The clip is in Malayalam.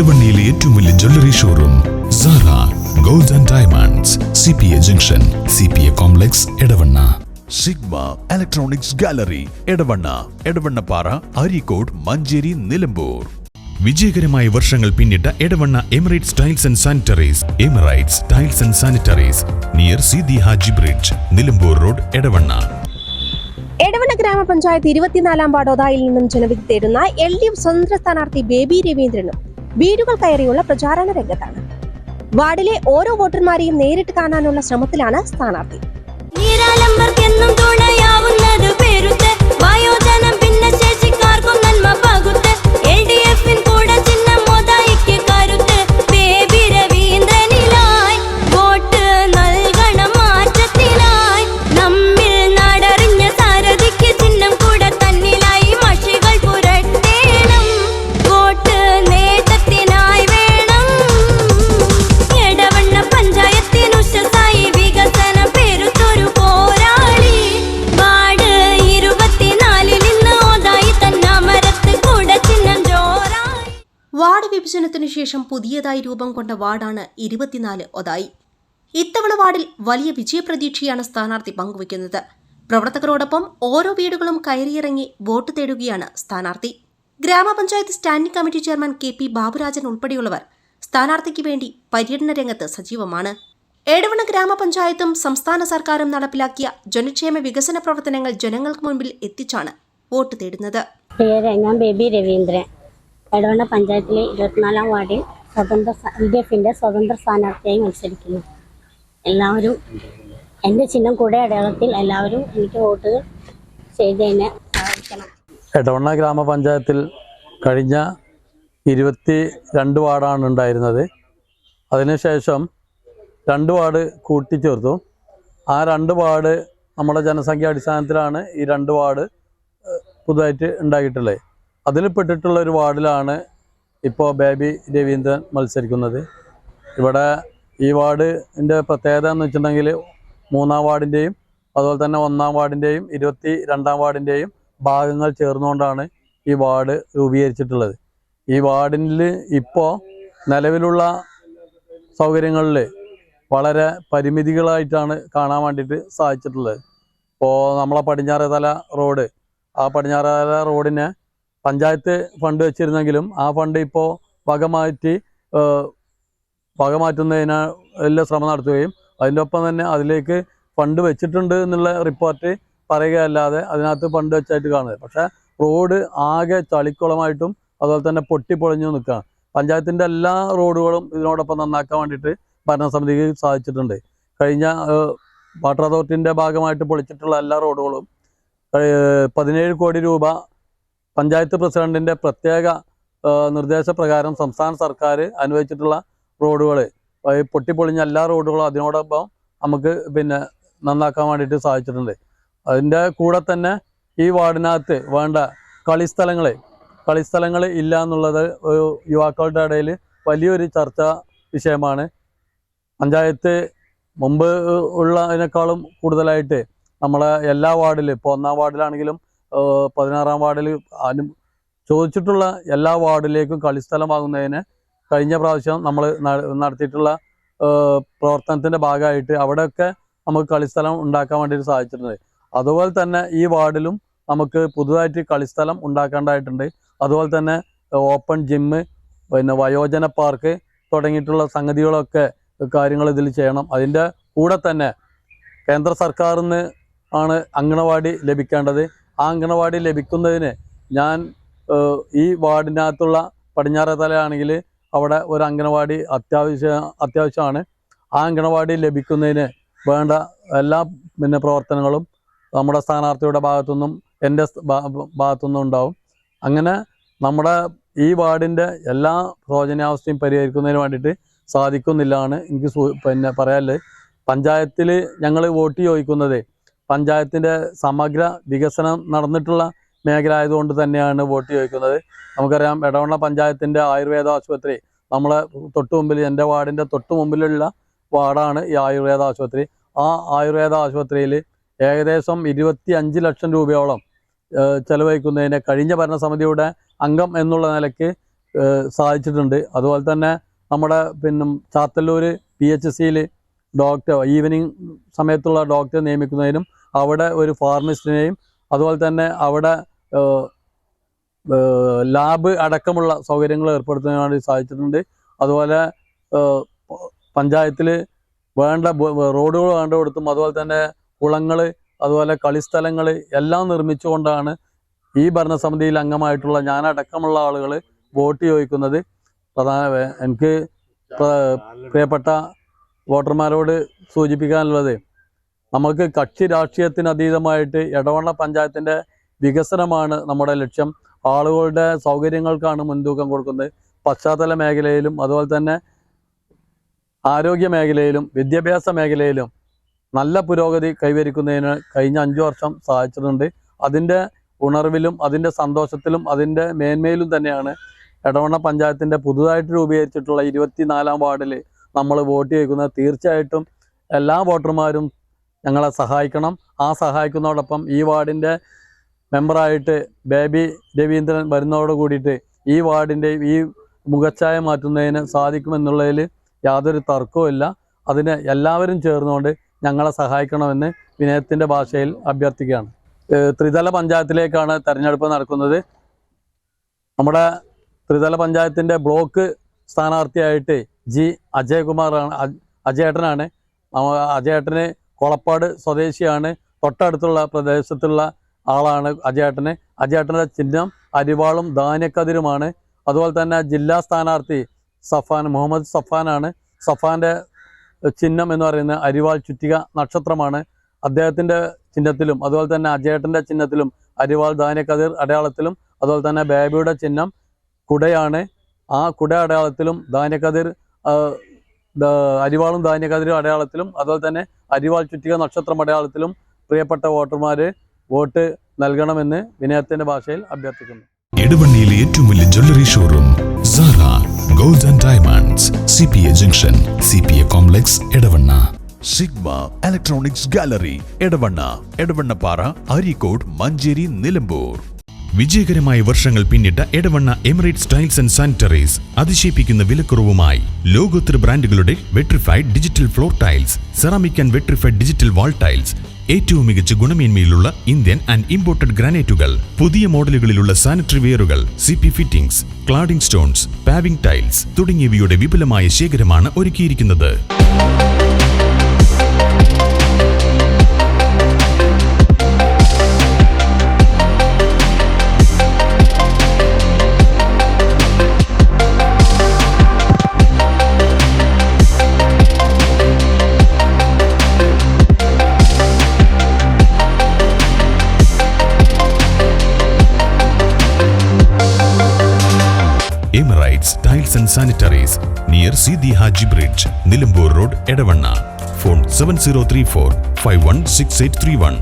ഇടവണ്ണയിലെ ഏറ്റവും വലിയ jewellery showroom Sara gold and diamonds C P A junction C P A complex Edavanna. Sigma electronics gallery Edavanna Edavannappara Areekode Manjeri Nilambur. വിജയകരമായ വർഷങ്ങൾ പിന്നിട്ട Edavanna Emirates tiles and sanitaries Emirates tiles and sanitaries near Sidi Haji bridge Nilambur road Edavanna. Edavanna ഗ്രാമപഞ്ചായത്ത് ഇരുപത്തിനാലാം വാർഡോദായിൽ നിന്നും ജനവിധി തേടുന്ന എൽ ഡി എഫ് സ്വതന്ത്ര സ്ഥാനാർത്ഥി ബേബി രവീന്ദ്രനും വീടുകൾ കയറിയുള്ള പ്രചാരണ രംഗത്താണ്. വാർഡിലെ ഓരോ വോട്ടർമാരെയും നേരിട്ട് കാണാനുള്ള ശ്രമത്തിലാണ് സ്ഥാനാർത്ഥി. വിഭജനത്തിനു ശേഷം പുതിയതായി രൂപം കൊണ്ട വാർഡാണ് ഇരുപത്തിനാല് ഒതായി. ഇത്തവണ വാർഡിൽ വലിയ വിജയപ്രതീക്ഷയാണ് സ്ഥാനാർത്ഥി പങ്കുവയ്ക്കുന്നത്. പ്രവർത്തകരോടൊപ്പം ഓരോ വീടുകളും കയറിയിറങ്ങി വോട്ട് തേടുകയാണ് സ്ഥാനാർത്ഥി. ഗ്രാമപഞ്ചായത്ത് standing committee chairman K P Baburajan ഉൾപ്പെടെയുള്ളവർ സ്ഥാനാർത്ഥിക്ക് വേണ്ടി പര്യടന രംഗത്ത് സജീവമാണ്. എടവണ ഗ്രാമപഞ്ചായത്തും സംസ്ഥാന സർക്കാരും നടപ്പിലാക്കിയ ജനക്ഷേമ വികസന പ്രവർത്തനങ്ങൾ ജനങ്ങൾക്ക് മുൻപിൽ എത്തിച്ചാണ് വോട്ട് തേടുന്നത്. പേര് ഞാൻ ബേബി രവീന്ദ്രൻ. എടവണ്ണ പഞ്ചായത്തിലെ ഇരുപത്തിനാലാം വാർഡിൽ സ്വതന്ത്ര എൽ ഡി എഫിന്റെ സ്വതന്ത്ര സ്ഥാനാർത്ഥിയായി മത്സരിക്കുന്നു. എല്ലാവരും എന്റെ ചിഹ്നം കൂടെ അടയാളത്തിൽ എല്ലാവരും എനിക്ക് വോട്ട് ചെയ്തതിനെ സഹായിക്കണം. എടവണ്ണ ഗ്രാമപഞ്ചായത്തിൽ കഴിഞ്ഞ ഇരുപത്തി രണ്ട് വാർഡാണ് ഉണ്ടായിരുന്നത്. അതിനുശേഷം രണ്ട് വാർഡ് കൂട്ടിച്ചേർത്തു. ആ രണ്ട് വാർഡ് നമ്മുടെ ജനസംഖ്യ അടിസ്ഥാനത്തിലാണ് ഈ രണ്ട് വാർഡ് പുതുതായിട്ട് ഉണ്ടാക്കിയിട്ടുള്ളത് അതിൽ പെട്ടിട്ടുള്ള ഒരു വാർഡിലാണ് ഇപ്പോൾ ബേബി രവീന്ദ്രൻ മത്സരിക്കുന്നത്. ഇവിടെ ഈ വാർഡിന്റെ പ്രത്യേകത എന്ന് വെച്ചിട്ടുണ്ടെങ്കിൽ മൂന്നാം വാർഡിന്റെയും അതുപോലെ തന്നെ ഒന്നാം വാർഡിന്റെയും ഇരുപത്തി രണ്ടാം വാർഡിന്റെയും ഭാഗങ്ങൾ ചേർന്നുകൊണ്ടാണ് ഈ വാർഡ് രൂപീകരിച്ചിട്ടുള്ളത്. ഈ വാർഡിൽ ഇപ്പോൾ നിലവിലുള്ള സൗകര്യങ്ങളിൽ വളരെ പരിമിതികളായിട്ടാണ് കാണാൻ വേണ്ടിയിട്ട് സാധിച്ചിട്ടുള്ളത്. ഇപ്പോൾ നമ്മളെ പടിഞ്ഞാറേതല റോഡ് ആ പടിഞ്ഞാറേതല റോഡിനെ പഞ്ചായത്ത് ഫണ്ട് വെച്ചിരുന്നെങ്കിലും ആ ഫണ്ട് ഇപ്പോൾ വക മാറ്റി വക മാറ്റുന്നതിന് എല്ലാ ശ്രമം നടത്തുകയും അതിന്റെ ഒപ്പം തന്നെ അതിലേക്ക് ഫണ്ട് വെച്ചിട്ടുണ്ട് എന്നുള്ള റിപ്പോർട്ട് പറയുകയല്ലാതെ അതിനകത്ത് ഫണ്ട് വെച്ചായിട്ട് കാണുന്നത്. പക്ഷേ റോഡ് ആകെ ചളിക്കുളമായിട്ടും അതുപോലെ തന്നെ പൊട്ടിപ്പൊളിഞ്ഞു നിൽക്കുകയാണ്. പഞ്ചായത്തിന്റെ എല്ലാ റോഡുകളും ഇതിനോടൊപ്പം നന്നാക്കാൻ വേണ്ടിയിട്ട് ഭരണസമിതിക്ക് സാധിച്ചിട്ടുണ്ട്. കഴിഞ്ഞ വാട്ടർ അതോറിറ്റിന്റെ ഭാഗമായിട്ട് പൊളിച്ചിട്ടുള്ള എല്ലാ റോഡുകളും പതിനേഴ് കോടി രൂപ പഞ്ചായത്ത് പ്രസിഡന്റിന്റെ പ്രത്യേക നിർദ്ദേശപ്രകാരം സംസ്ഥാന സർക്കാർ അനുവദിച്ചിട്ടുള്ള റോഡുകൾ പൊട്ടിപ്പൊളിഞ്ഞ എല്ലാ റോഡുകളും അതിനോടൊപ്പം നമുക്ക് പിന്നെ നന്നാക്കാൻ വേണ്ടിയിട്ട് സാധിച്ചിട്ടുണ്ട്. അതിന്റെ കൂടെ തന്നെ ഈ വാർഡിനകത്ത് വേണ്ട കളിസ്ഥലങ്ങൾ കളിസ്ഥലങ്ങൾ ഇല്ല എന്നുള്ളത് യുവാക്കളുടെ ഇടയിൽ വലിയൊരു ചർച്ച വിഷയമാണ്. പഞ്ചായത്ത് മുമ്പ് ഉള്ളതിനേക്കാളും കൂടുതലായിട്ട് നമ്മളെ എല്ലാ വാർഡിലും ഇപ്പോൾ ഒന്നാം വാർഡിലാണെങ്കിലും പതിനാറാം വാർഡിൽ അനു ചോദിച്ചിട്ടുള്ള എല്ലാ വാർഡിലേക്കും കളിസ്ഥലമാകുന്നതിന് കഴിഞ്ഞ പ്രാവശ്യം നമ്മൾ നടത്തിയിട്ടുള്ള പ്രവർത്തനത്തിന്റെ ഭാഗമായിട്ട് അവിടെയൊക്കെ നമുക്ക് കളിസ്ഥലം ഉണ്ടാക്കാൻ വേണ്ടിയിട്ട് സാധിച്ചിട്ടുണ്ട്. അതുപോലെ തന്നെ ഈ വാർഡിലും നമുക്ക് പുതുതായിട്ട് കളിസ്ഥലം ഉണ്ടാക്കേണ്ടതായിട്ടുണ്ട്. അതുപോലെ തന്നെ ഓപ്പൺ ജിമ്മ് പിന്നെ വയോജന പാർക്ക് തുടങ്ങിയിട്ടുള്ള സംഗതികളൊക്കെ കാര്യങ്ങൾ ഇതിൽ ചെയ്യണം. അതിന്റെ കൂടെ തന്നെ കേന്ദ്ര സർക്കാരിൽ നിന്ന് ആണ് അങ്കണവാടി ലഭിക്കേണ്ടത്. അങ്കണവാടി ലഭിക്കുന്നതിന് ഞാൻ ഈ വാർഡിനകത്തുള്ള പടിഞ്ഞാറേ തലയാണെങ്കിൽ അവിടെ ഒരു അങ്കണവാടി അത്യാവശ്യ അത്യാവശ്യമാണ്. ആ അങ്കണവാടി ലഭിക്കുന്നതിന് വേണ്ട എല്ലാ പിന്നെ പ്രവർത്തനങ്ങളും നമ്മുടെ സ്ഥാനാർത്ഥിയുടെ ഭാഗത്തുനിന്നും എന്റെ ഭാഗത്തുനിന്നും ഉണ്ടാവും. അങ്ങനെ നമ്മുടെ ഈ വാർഡിന്റെ എല്ലാ ശോചനീയാവസ്ഥയും പരിഹരിക്കുന്നതിന് വേണ്ടിയിട്ട് സാധിക്കുന്നില്ലാണ് എനിക്ക് പിന്നെ പറയാനുള്ളത്. പഞ്ചായത്തിൽ ഞങ്ങൾ വോട്ട് ചോദിക്കുന്നത് പഞ്ചായത്തിന്റെ സമഗ്ര വികസനം നടന്നിട്ടുള്ള മേഖല ആയതുകൊണ്ട് തന്നെയാണ് വോട്ട് ചോദിക്കുന്നത്. നമുക്കറിയാം എടവണ്ണ പഞ്ചായത്തിന്റെ ആയുർവേദ ആശുപത്രി നമ്മളെ തൊട്ട് മുമ്പിൽ എന്റെ വാർഡിന്റെ തൊട്ട് മുമ്പിലുള്ള വാർഡാണ് ഈ ആയുർവേദ ആശുപത്രി. ആ ആയുർവേദ ആശുപത്രിയിൽ ഏകദേശം ഇരുപത്തി അഞ്ച് ലക്ഷം രൂപയോളം ചെലവഴിക്കുന്നതിന് കഴിഞ്ഞ ഭരണസമിതിയുടെ അംഗം എന്നുള്ള നിലയ്ക്ക് സാധിച്ചിട്ടുണ്ട്. അതുപോലെ തന്നെ നമ്മുടെ പിന്നെ ചാത്തല്ലൂർ പി ഡോക്ടർ ഈവനിങ് സമയത്തുള്ള ഡോക്ടറെ നിയമിക്കുന്നതിനും അവിടെ ഒരു ഫാർമസിസ്റ്റിനെയും അതുപോലെ തന്നെ അവിടെ ലാബ് അടക്കമുള്ള സൗകര്യങ്ങൾ ഏർപ്പെടുത്താൻ വേണ്ടി സാധിച്ചിട്ടുണ്ട്. അതുപോലെ പഞ്ചായത്തിൽ വേണ്ട റോഡുകൾ വേണ്ട കൊടുത്തും അതുപോലെ തന്നെ കുളങ്ങൾ അതുപോലെ കളിസ്ഥലങ്ങൾ എല്ലാം നിർമ്മിച്ചുകൊണ്ടാണ് ഈ ഭരണസമിതിയിൽ അംഗമായിട്ടുള്ള ഞാനടക്കമുള്ള ആളുകൾ വോട്ട് ചോദിക്കുന്നത്. പ്രധാന എനിക്ക് പ്ര- പ്രിയപ്പെട്ട വോട്ടർമാരോട് സൂചിപ്പിക്കാനുള്ളത് നമുക്ക് കക്ഷി രാഷ്ട്രീയത്തിന് അതീതമായിട്ട് എടവണ്ണ പഞ്ചായത്തിന്റെ വികസനമാണ് നമ്മുടെ ലക്ഷ്യം. ആളുകളുടെ സൗകര്യങ്ങൾക്കാണ് മുൻതൂക്കം കൊടുക്കുന്നത്. പശ്ചാത്തല മേഖലയിലും അതുപോലെ തന്നെ ആരോഗ്യ മേഖലയിലും വിദ്യാഭ്യാസ മേഖലയിലും നല്ല പുരോഗതി കൈവരിക്കുന്നതിന് കഴിഞ്ഞ അഞ്ചു വർഷം സഹായിച്ചിട്ടുണ്ട്. അതിന്റെ ഉണർവിലും അതിന്റെ സന്തോഷത്തിലും അതിന്റെ മേന്മയിലും തന്നെയാണ് എടവണ്ണ പഞ്ചായത്തിന്റെ പുതുതായിട്ട് രൂപീകരിച്ചിട്ടുള്ള ഇരുപത്തിനാലാം വാർഡിൽ നമ്മൾ വോട്ട് ചെയ്യുന്നത് തീർച്ചയായിട്ടും എല്ലാ വോട്ടർമാരും ഞങ്ങളെ സഹായിക്കണം. ആ സഹായിക്കുന്നതോടൊപ്പം ഈ വാർഡിന്റെ മെമ്പറായിട്ട് ബേബി രവീന്ദ്രൻ വരുന്നതോട് കൂടിയിട്ട് ഈ വാർഡിന്റെ ഈ മുഖച്ഛായ മാറ്റുന്നതിന് സാധിക്കുമെന്നുള്ളതിൽ യാതൊരു തർക്കവുമില്ല അതിന് എല്ലാവരും ചേർന്നുകൊണ്ട് ഞങ്ങളെ സഹായിക്കണമെന്ന് വിനയത്തിന്റെ ഭാഷയിൽ അഭ്യർത്ഥിക്കുകയാണ്. ത്രിതല പഞ്ചായത്തിലേക്കാണ് തെരഞ്ഞെടുപ്പ് നടക്കുന്നത്. നമ്മുടെ ത്രിതല പഞ്ചായത്തിന്റെ ബ്ലോക്ക് സ്ഥാനാർത്ഥിയായിട്ട് ജി അജയകുമാറാണ് അജ്- അജയേട്ടനാണ് അജയേട്ടന് കൊളപ്പാട് സ്വദേശിയാണ്. തൊട്ടടുത്തുള്ള പ്രദേശത്തുള്ള ആളാണ് അജയേട്ടന്. അജയേട്ടന്റെ ചിഹ്നം അരിവാളും ധാന്യക്കതിരുമാണ്. അതുപോലെ തന്നെ ജില്ലാ സ്ഥാനാർത്ഥി സഫാൻ മുഹമ്മദ് സഫാനാണ്. സഫാന്റെ ചിഹ്നം എന്ന് പറയുന്നത് അരിവാൾ ചുറ്റിക നക്ഷത്രമാണ്. അദ്ദേഹത്തിന്റെ ചിഹ്നത്തിലും അതുപോലെ തന്നെ അജയേട്ടന്റെ ചിഹ്നത്തിലും അരിവാൾ ധാന്യക്കതിർ അടയാളത്തിലും അതുപോലെ തന്നെ ബേബിയുടെ ചിഹ്നം കുടയാണ്. ആ കുട അടയാളത്തിലും ധാന്യക്കതിർ അരിവാളും ധാന്യക്കതിരും അടയാളത്തിലും അതുപോലെ തന്നെ അരിവാൾ ചുറ്റിക നക്ഷത്രം അടയാളത്തിലും പ്രിയപ്പെട്ട വോട്ടർമാര് വോട്ട് നൽകണമെന്ന് വിനയത്തിന്റെ ഭാഷയിൽ അഭ്യർത്ഥിക്കുന്നു. ഇടവണ്ണിയിലെ ഏറ്റവും വലിയ jewellery showroom Sara gold and diamonds C P A junction C P A complex Edavanna Sigma electronics gallery Edavanna Edavannappara Areekode Manjeri Nilambur. വിജയകരമായ വർഷങ്ങൾ പിന്നിട്ട Edavanna Emirates tiles and sanitaries അതിശയിപ്പിക്കുന്ന വിലക്കുറവുമായി ലോകോത്തര ബ്രാൻഡുകളുടെ vitrified digital floor tiles ceramic and vitrified digital wall tiles ഏറ്റവും മികച്ച ഗുണമേന്മയിലുള്ള ഇന്ത്യൻ ആൻഡ് ഇമ്പോർട്ടഡ് ഗ്രാനൈറ്റുകൾ പുതിയ മോഡലുകളിലുള്ള sanitary വെയറുകൾ C P fittings cladding stones paving tiles തുടങ്ങിയവയുടെ വിപുലമായ ശേഖരമാണ് ഒരുക്കിയിരിക്കുന്നത്. Tiles and sanitaries near Sidi Haji bridge Nilambur road Edavanna phone seven zero three four five one six eight three one